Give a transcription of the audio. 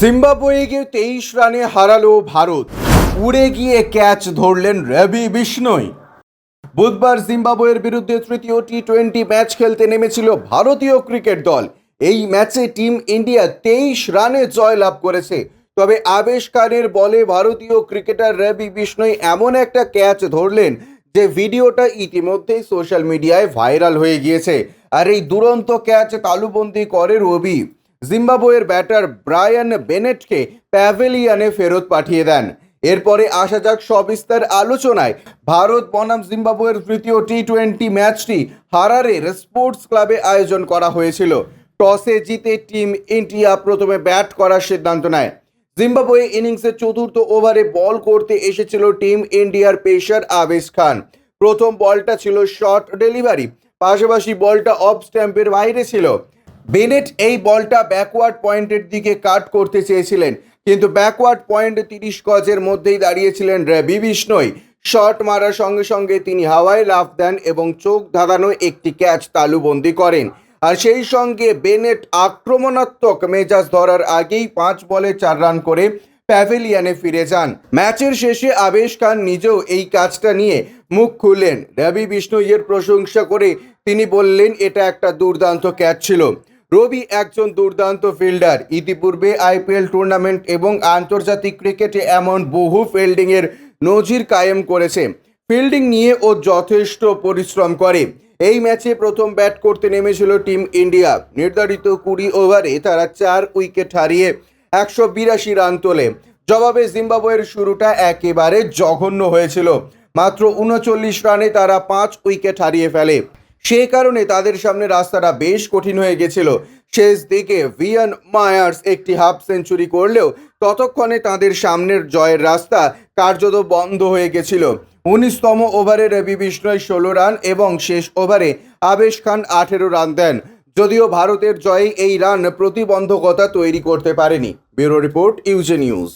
জিম্বাবুয়েকে তেইশ রানে হারালো ভারত। উড়ে গিয়ে ক্যাচ ধরলেন রবি বিষ্ণই। বুধবার জিম্বাবুয়ের বিরুদ্ধে তৃতীয় টি টোয়েন্টি ম্যাচ খেলতে নেমেছিল ভারতীয় ক্রিকেট দল। এই ম্যাচে টিম ইন্ডিয়া তেইশ রানে জয়লাভ করেছে। তবে আবেশ খানের বলে ভারতীয় ক্রিকেটার রবি বিষ্ণই এমন একটা ক্যাচ ধরলেন যে ভিডিওটা ইতিমধ্যেই সোশ্যাল মিডিয়ায় ভাইরাল হয়ে গিয়েছে। আর এই দুরন্ত ক্যাচ তালুবন্দি করে রবি। জিম্বাবুয়ের ব্যাটার ব্রায়ান বেনেটকে প্যাভেলিয়ানে ফেরত পাঠিয়ে দেন। এরপরে আসা যাক সবিস্তার আলোচনায়। ভারত বনাম জিম্বাবুয়ের তৃতীয় টি টোয়েন্টি ম্যাচটি হারারের স্পোর্টস ক্লাবে আয়োজন করা হয়েছিল। টসে জিতে টিম ইন্ডিয়া প্রথমে ব্যাট করার সিদ্ধান্ত নেয়। জিম্বাবুয়ে ইনিংসের চতুর্থ ওভারে বল করতে এসেছিল টিম ইন্ডিয়ার পেসার আবেশ খান। প্রথম বলটা ছিল শর্ট ডেলিভারি, পাশাপাশি বলটা অফ স্ট্যাম্পের বাইরে ছিল। বেনেট এই বলটা ব্যাকওয়ার্ড পয়েন্টের দিকে কাট করতে চেয়েছিলেন। কিন্তু ব্যাকওয়ার্ড পয়েন্ট তিরিশ গজের মধ্যেই দাঁড়িয়েছিলেন রবি বিষ্ণই। শট মারার সঙ্গে সঙ্গে তিনি হাওয়ায় লাফ দেন এবং চোখ ধাঁধানো একটি ক্যাচ তালুবন্দি করেন। আর সেই সঙ্গে বেনেট আক্রমণাত্মক মেজাজ ধরার আগেই পাঁচ বলে চার রান করে প্যাভিলিয়ানে ফিরে যান। ম্যাচের শেষে আবেশ খান নিজেও এই কাজটা নিয়ে মুখ খুললেন। রবি বিষ্ণুইয়ের প্রশংসা করে তিনি বললেন, এটা একটা দুর্দান্ত ক্যাচ ছিল। রবি একজন দুর্দান্ত ফিল্ডার। ইতিপূর্বে আইপিএল টুর্নামেন্ট এবং আন্তর্জাতিক ক্রিকেটে এমন বহু ফিল্ডিংয়ের নজির কায়েম করেছে। ফিল্ডিং নিয়ে ও যথেষ্ট পরিশ্রম করে। এই ম্যাচে প্রথম ব্যাট করতে নেমেছিল টিম ইন্ডিয়া। নির্ধারিত কুড়ি ওভারে তারা চার উইকেট হারিয়ে একশো বিরাশি রান তোলে। জবাবে জিম্বাবুয়ের শুরুটা একেবারে জঘন্য হয়েছিল। মাত্র উনচল্লিশ রানে তারা পাঁচ উইকেট হারিয়ে ফেলে। সে কারণে তাদের সামনে রাস্তাটা বেশ কঠিন হয়ে গেছিল। শেষ দিকে ভিয়ান মায়ার্স একটি হাফ সেঞ্চুরি করলেও ততক্ষণে তাদের সামনের জয়ের রাস্তা কার্যত বন্ধ হয়ে গেছিল। উনিশতম ওভারে রবি বিষ্ণয় ষোলো রান এবং শেষ ওভারে আবেশ খান আঠেরো রান দেন। যদিও ভারতের জয়ে এই রান প্রতিবন্ধকতা তৈরি করতে পারেনি। ব্যুরো রিপোর্ট ইউজে নিউজ।